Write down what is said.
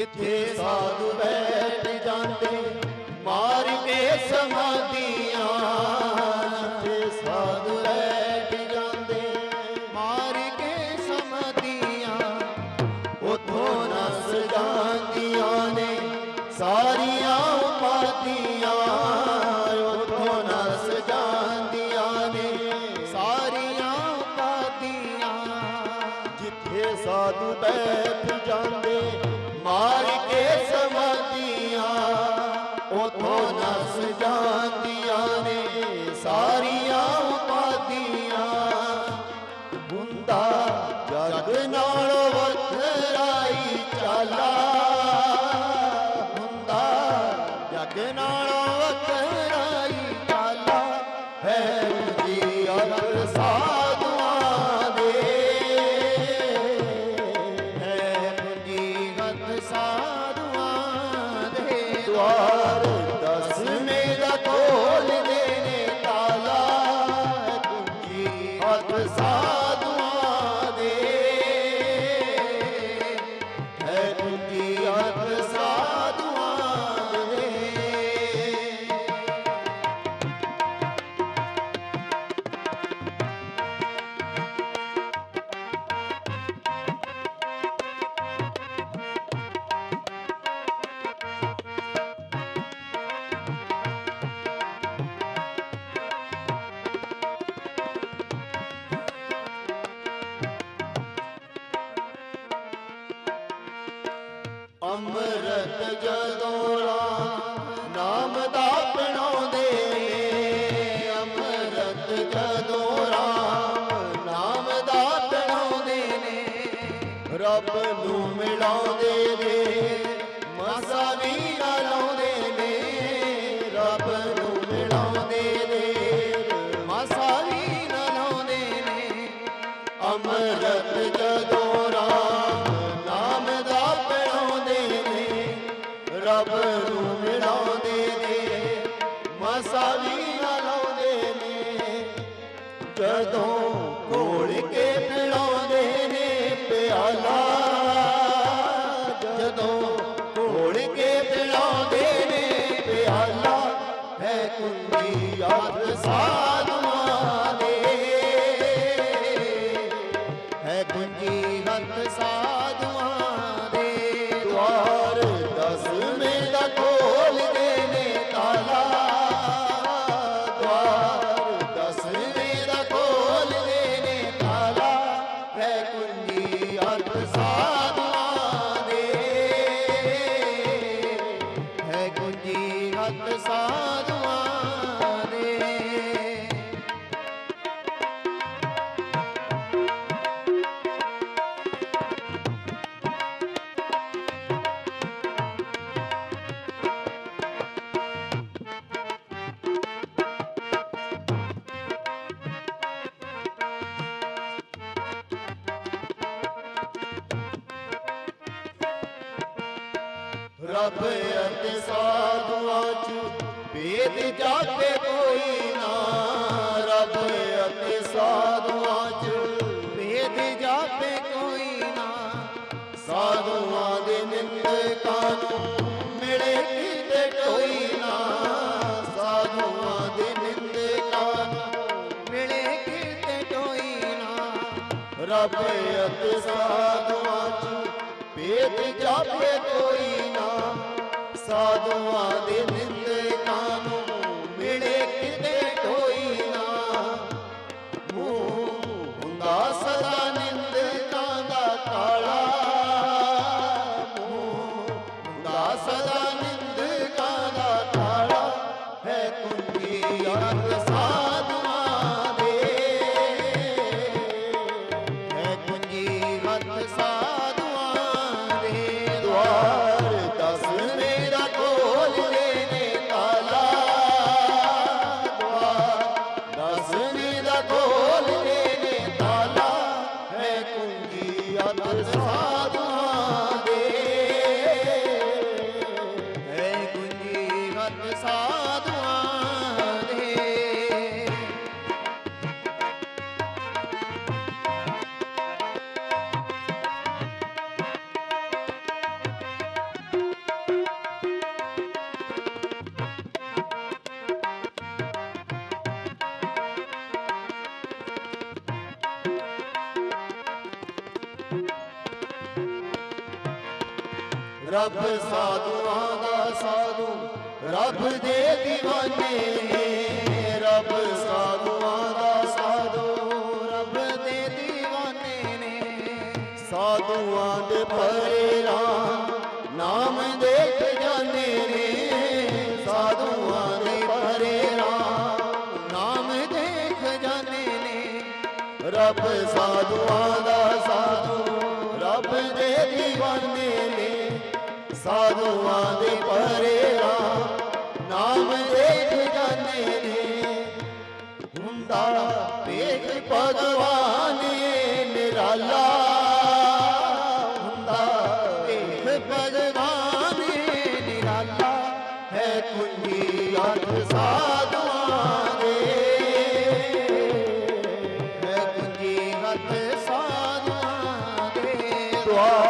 ਜਿੱਥੇ ਸਾਧੂ ਬੈਠ ਜਾਂਦੇ, ਮਾਰ ਕੇ ਸਮਾਧੀਆਂ। ਜਿੱਥੇ ਸਾਧੂ ਬੈਠ ਜਾਂਦੇ, ਮਾਰ ਕੇ ਸਮਾਧੀਆਂ। ਉਥੋਂ ਨਸ ਜਾਂਦੀਆਂ ਨੇ ਸਾਰੀਆਂ ਉਪਾਧੀਆਂ। ਉਥੋਂ ਨਸ ਜਾਂਦੀਆਂ ਨੇ ਸਾਰੀਆਂ ਉਪਾਧੀਆਂ। ਜਿੱਥੇ ਸਾਧੂ ਬੈਠ ਜਾਂਦੇ ਮਾਰ ਕੇ ਸਮਾਧੀਆਂ ਉਥੋਂ ਨਸ ਜਾਂਦੀਆਂ ਨੇ ਸਾਰੀਆਂ ਉਪਾਧੀਆਂ। ਹੁੰਦਾ ਜਗ ਨਾਲ जय ਮਸਾ ਨਾ ਲਾਉਂਦੇ ਨੇ। ਜਦੋਂ ਘੋਲ ਕੇ ਪਿਲਾਉਂਦੇ ਨੇ ਪਿਆਲਾ, ਜਦੋਂ ਘੋਲ ਕੇ ਪਿਲਾਉਂਦੇ ਨੇ ਪਿਆਲਾ, ਹੈ ਕੁੰਜੀ ਯਾਦ ਸਾਧੂਆਂ ਦੇ। ਹੈ ਗੁੰਜੀ ਹੱਥ ਸਾਧੂਆਂ ਰੱਬ ਅਤੇ ਸਾਧੂਆਂ ਚ ਭੇਦ ਜਾਤੇ ਕੋਈ ਨਾ। ਰੱਬ ਅਤੇ ਸਾਧੂਆਂ ਚ ਭੇਦ ਜਾਤੇ ਕੋਈ ਨਾ। ਸਾਧੂਆਂ ਦੇ ਨਿੰਦਕਾਂ ਨੂੰ ਮਿਲੇ ਕਿਤੇ ਕੋਈ ਨਾ। ਸਾਧੂਆਂ ਦੇ ਨਿੰਦਕਾਂ ਨੂੰ ਮਿਲੇ ਕਿਤੇ ਕੋਈ ਨਾ। ਰੱਬ ਅਤੇ ਸਾਧੂਆਂ ਚ ਭੇਦ ਜਾਪੇ ਕੋਈ ਨਾ ਸਾਧੂਆਂ ਦੇ ਨਿੰਦਕਾਂ ਰੱਬ ਸਾਧੂਆਂ ਦਾ ਸਾਧੂ, ਰੱਬ ਦੇ دیਵਾਨੇ ਨੇ। ਰੱਬ ਸਾਧੂਆਂ ਦਾ ਸਾਧੂ, ਰੱਬ ਦੇ دیਵਾਨੇ ਨੇ। ਸਾਧੂਆਂ ਦੇ ਪਰੇ ਰਾਮ ਨਾਮ ਦੇ ਖਜ਼ਾਨੇ ਨੇ। ਸਾਧੂਆਂ ਦੇ ਪਰੇ ਰਾਮ ਨਾਮ ਦੇ ਖਜ਼ਾਨੇ ਨੇ। ਰੱਬ ਸਾ ਹੁੰਦਾ। ਵੇਖ ਭਗਵਾਨ ਇਹ ਨਿਰਾਲਾ ਹੁੰਦਾ। ਵੇਖ ਭਗਵਾਨ ਇਹ ਨਿਰਾਲਾ ਹੈ ਕੁੰਜੀ ਅਠ ਸਾਧੂਆਂ ਦੇ। ਹੈ ਕੁੰਜੀ ਅਠ ਸਾਧੂਆਂ ਦੇ। ਦੁਆਰ